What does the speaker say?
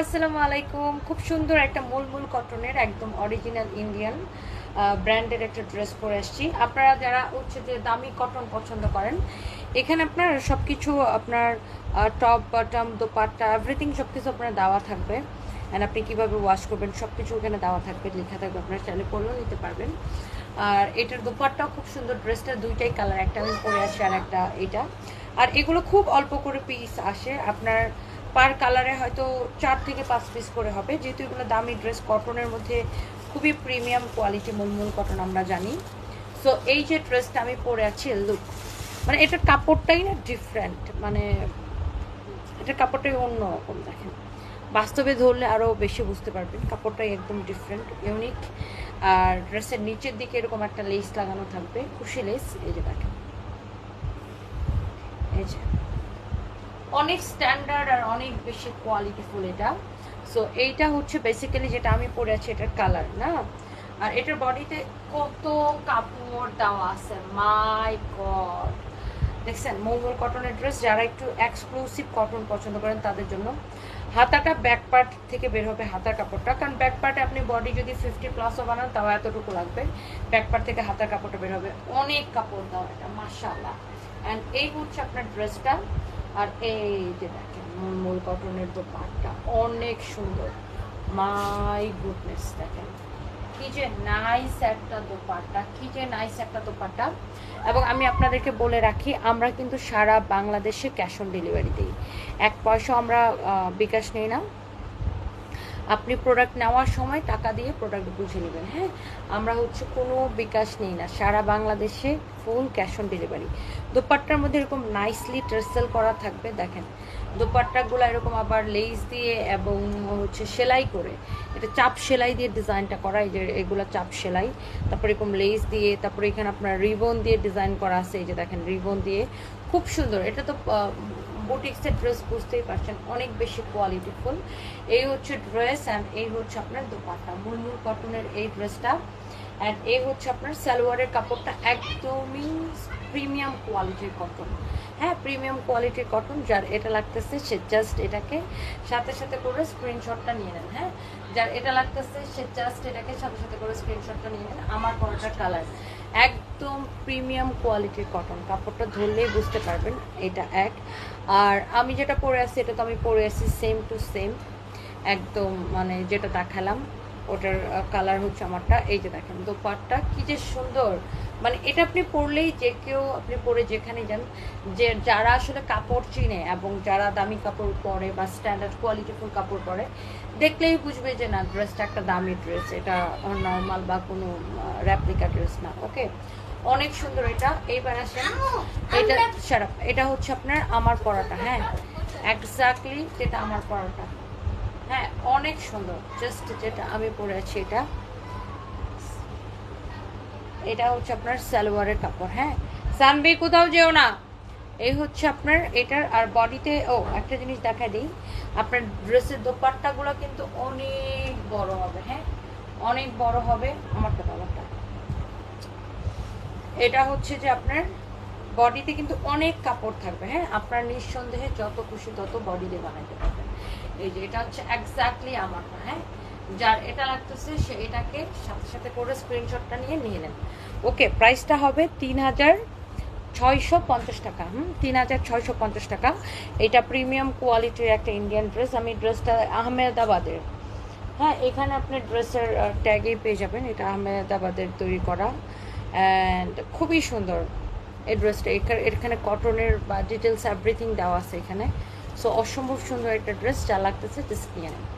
আসসালামু আলাইকুম। খুব সুন্দর একটা মুলমুল কটনের একদম অরিজিনাল ইন্ডিয়ান ব্র্যান্ডের একটা ড্রেস পরে আসছি। আপনারা যারা হচ্ছে যে দামি কটন পছন্দ করেন, এখানে আপনার সব কিছু আপনার টপ বটম দোপাট্টা এভরিথিং সব কিছু আপনার দেওয়া থাকবে। অ্যান্ড আপনি কীভাবে ওয়াশ করবেন সব কিছু ওখানে দেওয়া থাকবে। লেখা থাকবে আপনার চাইলে পরেও নিতে পারবেন। আর এটার দোপাট্টাও খুব সুন্দর ড্রেসটা দুইটাই কালার একটা আমি পরে আসি আর একটা এটা আর এগুলো খুব অল্প করে পিস আসে। আপনার পার কালারে হয়তো চার থেকে পাঁচ পিস করে হবে। যেহেতু এগুলো দামি ড্রেস কটনের মধ্যে খুবই প্রিমিয়াম কোয়ালিটি মূলমূল কটন আমরা জানি। সো এই যে ড্রেসটা আমি পরে আছি লুক মানে এটার কাপড়টাই না ডিফারেন্ট মানে এটার কাপড়টাই অন্য রকম, দেখেন। বাস্তবে ধরলে আরও বেশি বুঝতে পারবেন, কাপড়টাই একদম ডিফারেন্ট ইউনিক আর ড্রেসের নিচের দিকে এরকম একটা লেস লাগানো থাকবে খুশি লেস এই যে দেখেন। এই যে। অনেক স্ট্যান্ডার্ড আর অনেক বেশি কোয়ালিটিফুল এটা। সো এইটা হচ্ছে বেসিক্যালি যেটা আমি পরে আছি, এটার কালার না? আর এটার বডিতে কত কাপড় দেওয়া আছে? মাই গড দেখছেন, মঙ্গল কটনের ড্রেস যারা একটু এক্সক্লুসিভ কটন পছন্দ করেন তাদের জন্য। হাতাটা ব্যাক পার্ট থেকে বের হবে হাতার কাপড়টা। কারণ ব্যাক পার্টে আপনি বডি যদি ফিফটি প্লাসও বানান, তাও এতটুকু লাগবে। ব্যাক পার্ট থেকে হাতার কাপড়টা বের হবে। অনেক কাপড় দেওয়া এটা মার্শাল্লাহ অ্যান্ড এই হচ্ছে আপনার ড্রেসটা আর এই যে দেখেন, মূল কটনের দোপাট্টা অনেক সুন্দর। মাই গুডনেস দেখেন। কি যে নাইস একটা দোপাট্টা, কি যে নাইস একটা দোপাট্টা। এবং আমি আপনাদেরকে বলে রাখি, আমরা কিন্তু সারা বাংলাদেশে ক্যাশ অন ডেলিভারি দিই। এক পয়সা আমরা বিকাশ নেই না। আপনি প্রোডাক্ট নেওয়ার সময় টাকা দিয়ে প্রোডাক্ট বুঝে নেবেন হ্যাঁ? আমরা হচ্ছে কোনো বিকাশ নেই না। সারা বাংলাদেশে ফুল ক্যাশ অন ডেলিভারি। দোপাট্টার মধ্যে এরকম নাইসলি ট্রেসেল করা থাকবে, দেখেন। দোপাট্টাগুলো এরকম আবার লেস দিয়ে এবং হচ্ছে সেলাই করে, এটা চাপ সেলাই দিয়ে ডিজাইনটা করা, এই যে এগুলো চাপ সেলাই। তারপর এরকম লেস দিয়ে, তারপরে এখানে আপনার রিবন দিয়ে ডিজাইন করা আছে, এই যে দেখেন রিবন দিয়ে। খুব সুন্দর, এটা তো বুটিক্সের ড্রেস বুঝতেই পারছেন, অনেক বেশি কোয়ালিটিফুল এই হচ্ছে ড্রেস অ্যান্ড এই হচ্ছে আপনার দোপাট্টা মুলমুল কটনের এই ড্রেসটা অ্যান্ড এই হচ্ছে আপনার সালোয়ারের কাপড়টা একদমই প্রিমিয়াম কোয়ালিটির কটন হ্যাঁ প্রিমিয়াম কোয়ালিটির কটন যার এটা লাগতেছে সে জাস্ট এটাকে সাথে সাথে করে স্ক্রিনশটটা নিয়ে নেন হ্যাঁ? যার এটা লাগতেছে সে জাস্ট এটাকে সাথে সাথে করে স্ক্রিনশটটা নিয়ে নেন, আমার পরাটার কালার একদম প্রিমিয়াম কোয়ালিটির কটন কাপড়টা ধরলেই বুঝতে পারবেন এটা এক। আর আমি যেটা পরে আছি, এটা তো আমি পরে আছি সেম টু সেম একদম মানে যেটা দেখালাম। ওটার কালার হচ্ছে আমারটা এই যে দেখেন দোপাট্টা কি যে সুন্দর। মানে এটা আপনি পরলেই যে কেউ আপনি পরে যেখানে যান যে যারা আসলে কাপড় চিনে এবং যারা দামি কাপড় পরে বা স্ট্যান্ডার্ড কোয়ালিটিফুল কাপড় পরে দেখলেই বুঝবে যে না ড্রেসটা একটা দামি ড্রেস এটা নর্মাল বা কোনো র্যাপ্লিকা ড্রেস না ওকে অনেক সুন্দর এটা। এইবার আসেন এটা সারাপ এটা হচ্ছে আপনার আমার পরাটা হ্যাঁ? এক্স্যাক্টলি যেটা আমার পরাটা। হ্যাঁ অনেক সুন্দর। জাস্ট যেটা আমি পরে আছি এটা। এটা হচ্ছে আপনার সালোয়ারের কাপড় হ্যাঁ। সানবি, কোথাও যেও না। এই হচ্ছে আপনার এটার, আর বডিতে, ও, একটা জিনিস দেখা দিই। আপনার ড্রেসের দোপাট্টাগুলো কিন্তু অনেক বড় হবে হ্যাঁ। অনেক বড় হবে আমারটা আমারটা এটা হচ্ছে যে আপনার বডিতে কিন্তু অনেক কাপড় থাকবে হ্যাঁ। আপনার নিঃসন্দেহে যত খুশি তত বডি দিয়ে বানাইতে পারবেন। এই যে, এটা হচ্ছে এক্স্যাক্টলি আমারটা হ্যাঁ? যার এটা লাগতেছে, সে এটাকে সাথে সাথে করে স্ক্রিনশটটা নিয়ে নিয়ে নেন ওকে প্রাইসটা হবে তিন হাজার ছয়শো পঞ্চাশ টাকা, হুম? তিন হাজার ছয়শো পঞ্চাশ টাকা। এটা প্রিমিয়াম কোয়ালিটির একটা ইন্ডিয়ান ড্রেস আমি ড্রেসটা আহমেদাবাদের হ্যাঁ? এখানে আপনি ড্রেসের ট্যাগেই পেয়ে যাবেন। এটা আহমেদাবাদের তৈরি করা। অ্যান্ড খুবই সুন্দর এই ড্রেসটা এখানে কটনের বা ডিটেলস এভরিথিং দেওয়া আছে এখানে। সো অসম্ভব সুন্দর একটা ড্রেস যা লাগতেছে জাস্ট নিয়ে নেন।